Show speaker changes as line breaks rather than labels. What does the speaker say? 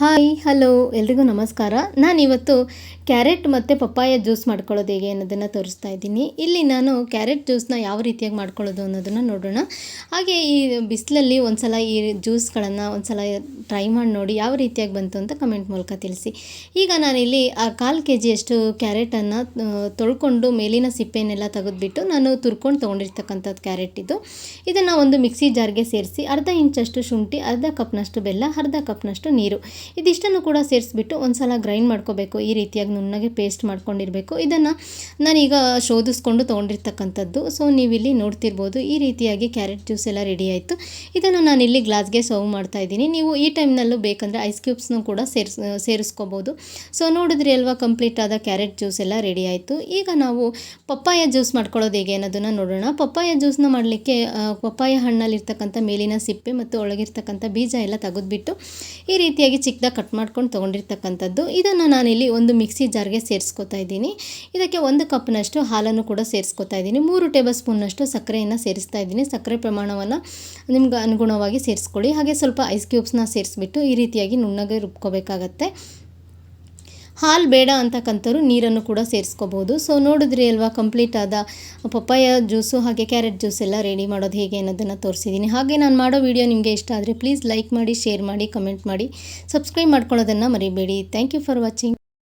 Hi, hello, ಎಲ್ರಿಗೂ ನಮಸ್ಕಾರ. ನಾನಿವತ್ತು ಕ್ಯಾರೆಟ್ ಮತ್ತು ಪಪ್ಪಾಯ ಜ್ಯೂಸ್ ಮಾಡ್ಕೊಳ್ಳೋದು ಹೇಗೆ ಅನ್ನೋದನ್ನು ತೋರಿಸ್ತಾ ಇದ್ದೀನಿ. ಇಲ್ಲಿ ನಾನು ಕ್ಯಾರೆಟ್ ಜ್ಯೂಸ್ನ ಯಾವ ರೀತಿಯಾಗಿ ಮಾಡ್ಕೊಳ್ಳೋದು ಅನ್ನೋದನ್ನು ನೋಡೋಣ. ಹಾಗೆ ಈ ಬಿಸಿಲಲ್ಲಿ ಒಂದ್ಸಲ ಈ ಜ್ಯೂಸ್ಗಳನ್ನು ಒಂದ್ಸಲ ಟ್ರೈ ಮಾಡಿ ನೋಡಿ ಯಾವ ರೀತಿಯಾಗಿ ಬಂತು ಅಂತ ಕಮೆಂಟ್ ಮೂಲಕ ತಿಳಿಸಿ. ಈಗ ನಾನಿಲ್ಲಿ ಆ ಕಾಲು ಕೆ ಜಿಯಷ್ಟು ಕ್ಯಾರೆಟನ್ನು ತೊಳ್ಕೊಂಡು ಮೇಲಿನ ಸಿಪ್ಪೆನೆಲ್ಲ ತೆಗೆದುಬಿಟ್ಟು ನಾನು ತುರ್ಕೊಂಡು ತೊಗೊಂಡಿರ್ತಕ್ಕಂಥದ್ದು ಕ್ಯಾರೆಟ್ ಇದು. ಇದನ್ನು ಒಂದು ಮಿಕ್ಸಿ ಜಾರ್ಗೆ ಸೇರಿಸಿ ಅರ್ಧ ಇಂಚಷ್ಟು ಶುಂಠಿ, ಅರ್ಧ ಕಪ್ನಷ್ಟು ಬೆಲ್ಲ, ಅರ್ಧ ಕಪ್ನಷ್ಟು ನೀರು. ಇದಿಷ್ಟನ್ನು ಕೂಡ ಸೇರಿಸ್ಬಿಟ್ಟು ಒಂದು ಸಲ ಗ್ರೈಂಡ್ ಮಾಡ್ಕೋಬೇಕು. ಈ ರೀತಿಯಾಗಿ ನುಣ್ಣಗೆ ಪೇಸ್ಟ್ ಮಾಡ್ಕೊಂಡಿರಬೇಕು. ಇದನ್ನು ನಾನೀಗ ಶೋಧಿಸ್ಕೊಂಡು ತೊಗೊಂಡಿರ್ತಕ್ಕಂಥದ್ದು. ಸೊ ನೀವಿಲ್ಲಿ ನೋಡ್ತಿರ್ಬೋದು ಈ ರೀತಿಯಾಗಿ ಕ್ಯಾರೆಟ್ ಜ್ಯೂಸ್ ಎಲ್ಲ ರೆಡಿ ಆಯಿತು. ಇದನ್ನು ನಾನಿಲ್ಲಿ ಗ್ಲಾಸ್ಗೆ ಸರ್ವ್ ಮಾಡ್ತಾ ಇದ್ದೀನಿ. ನೀವು ಈ ಟೈಮ್ನಲ್ಲೂ ಬೇಕಂದರೆ ಐಸ್ ಕ್ಯೂಬ್ಸ್ನೂ ಕೂಡ ಸೇರಿಸ್, ಸೇರಿಸ್ಕೋಬೋದು. ಸೊ ನೋಡಿದ್ರಿ ಅಲ್ವಾ ಕಂಪ್ಲೀಟ್ ಆದ ಕ್ಯಾರೆಟ್ ಜ್ಯೂಸ್ ಎಲ್ಲ ರೆಡಿ ಆಯಿತು. ಈಗ ನಾವು ಪಪ್ಪಾಯ ಜ್ಯೂಸ್ ಮಾಡ್ಕೊಳ್ಳೋದು ಹೇಗೆ ಅನ್ನೋದನ್ನು ನೋಡೋಣ. ಪಪ್ಪಾಯ ಜ್ಯೂಸ್ನ ಮಾಡಲಿಕ್ಕೆ ಪಪ್ಪಾಯ ಹಣ್ಣಲ್ಲಿರ್ತಕ್ಕಂಥ ಮೇಲಿನ ಸಿಪ್ಪೆ ಮತ್ತು ಒಳಗಿರ್ತಕ್ಕಂಥ ಬೀಜ ಎಲ್ಲ ತೆಗೆದುಬಿಟ್ಟು ಈ ರೀತಿಯಾಗಿ ಚಿಕ್ಕದಾಗಿ ಕಟ್ ಮಾಡ್ಕೊಂಡು ತೊಗೊಂಡಿರ್ತಕ್ಕಂಥದ್ದು. ಇದನ್ನು ನಾನಿಲ್ಲಿ ಒಂದು ಮಿಕ್ಸಿ ಜಾರ್ಗೆ ಸೇರಿಸ್ಕೊತಾ ಇದ್ದೀನಿ. ಇದಕ್ಕೆ ಒಂದು ಕಪ್ನಷ್ಟು ಹಾಲನ್ನು ಕೂಡ ಸೇರಿಸ್ಕೊತಾ ಇದ್ದೀನಿ. ಮೂರು ಟೇಬಲ್ ಸ್ಪೂನ್ನಷ್ಟು ಸಕ್ಕರೆಯನ್ನು ಸೇರಿಸ್ತಾ ಇದ್ದೀನಿ. ಸಕ್ಕರೆ ಪ್ರಮಾಣವನ್ನು ನಿಮ್ಗೆ ಅನುಗುಣವಾಗಿ ಸೇರಿಸ್ಕೊಳ್ಳಿ. ಹಾಗೆ ಸ್ವಲ್ಪ ಐಸ್ ಕ್ಯೂಬ್ಸ್ನ ಸೇರಿಸ್ಬಿಟ್ಟು ಈ ರೀತಿಯಾಗಿ ನುಣ್ಣಗೆ ರುಬ್ಕೋಬೇಕಾಗತ್ತೆ. ಹಾಲು ಬೇಡ ಅಂತಕ್ಕಂಥವ್ರು ನೀರನ್ನು ಕೂಡ ಸೇರಿಸ್ಕೋಬೋದು. ಸೊ ನೋಡಿದ್ರಿ ಅಲ್ವಾ ಕಂಪ್ಲೀಟ್ ಆದ ಪಪ್ಪಾಯ ಜ್ಯೂಸು ಹಾಗೆ ಕ್ಯಾರೆಟ್ ಜ್ಯೂಸ್ ಎಲ್ಲ ರೆಡಿ ಮಾಡೋದು ಹೇಗೆ ಅನ್ನೋದನ್ನು ತೋರಿಸಿದ್ದೀನಿ ಹಾಗೆ ನಾನು ಮಾಡೋ ವಿಡಿಯೋ ನಿಮಗೆ ಇಷ್ಟ ಆದರೆ ಪ್ಲೀಸ್ ಲೈಕ್ ಮಾಡಿ ಶೇರ್ ಮಾಡಿ ಕಮೆಂಟ್ ಮಾಡಿ ಸಬ್ಸ್ಕ್ರೈಬ್ ಮಾಡ್ಕೊಳ್ಳೋದನ್ನು ಮರಿಬೇಡಿ. Thank you for watching